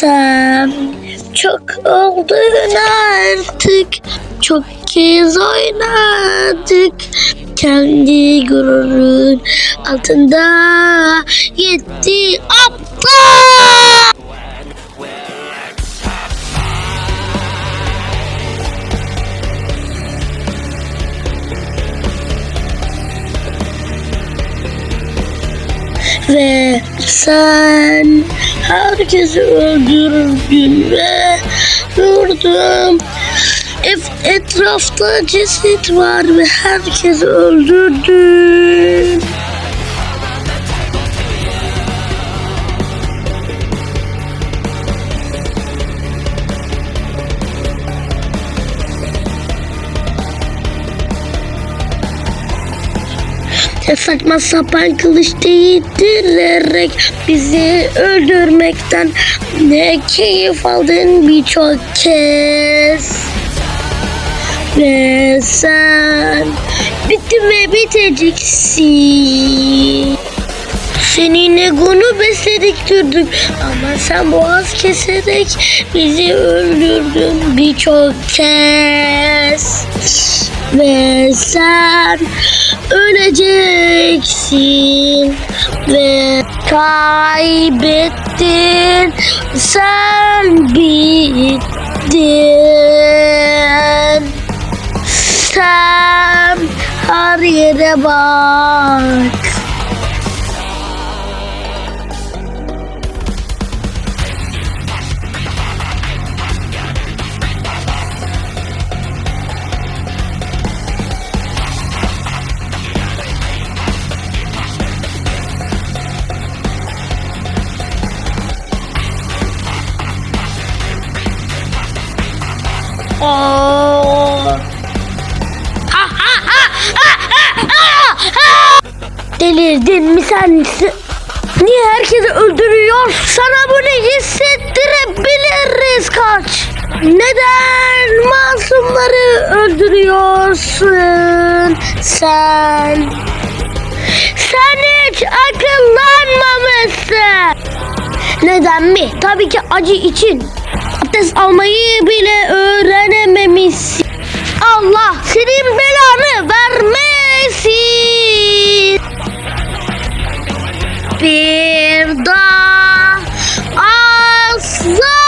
Sen çok oldun artık. Çok kez oynadık. Kendi gururun altında yetti aptal. Ve sen herkesi öldürdün ve vurdum. Ef- etrafta ceset var ve herkesi öldürdün. Ya saçma sapan kılıç değdirerek bizi öldürmekten ne keyif aldın birçok kez. Ve sen bittin ve biteceksin. Senin egonu besledik durduk ama sen boğaz keserek bizi öldürdün birçok kez. Ve sen öleceksin ve kaybettin. Sen bittin. Sen her yere bak. Ha, ha, ha. Delirdin mi sen? Niye herkesi öldürüyor? Sana bunu hissettirebiliriz kaç. Neden masumları öldürüyorsun sen? Sen hiç akıllanmamışsın. Neden mi? Tabii ki acı için. Abdest almayı bile öğrenememişsin. Allah senin belanı vermesin. Bir daha asla.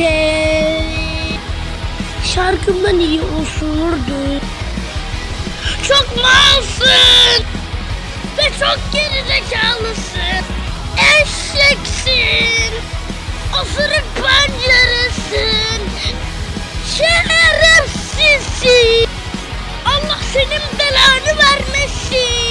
Eşek şarkımdan iyi osurdu. Çok malsın ve çok gerizekalısın. Eşeksin. Osuruk pancarısın. Şerefsizsin. Allah senin belanı vermesin.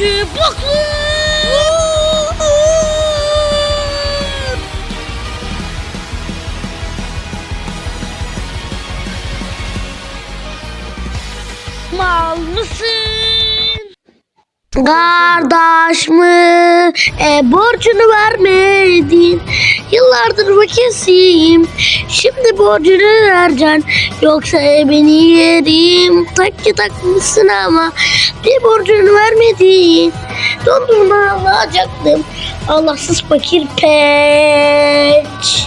Bakın. Mal mısın? Kardeş mi? E, borcunu vermedin. Yıllardır vakasıyım. Şimdi borcunu vereceksin. Yoksa e, beni yerim. Takki takmışsın ama bir borcunu vermedin. Dondurma alacaktım. Allahsız fakir peç.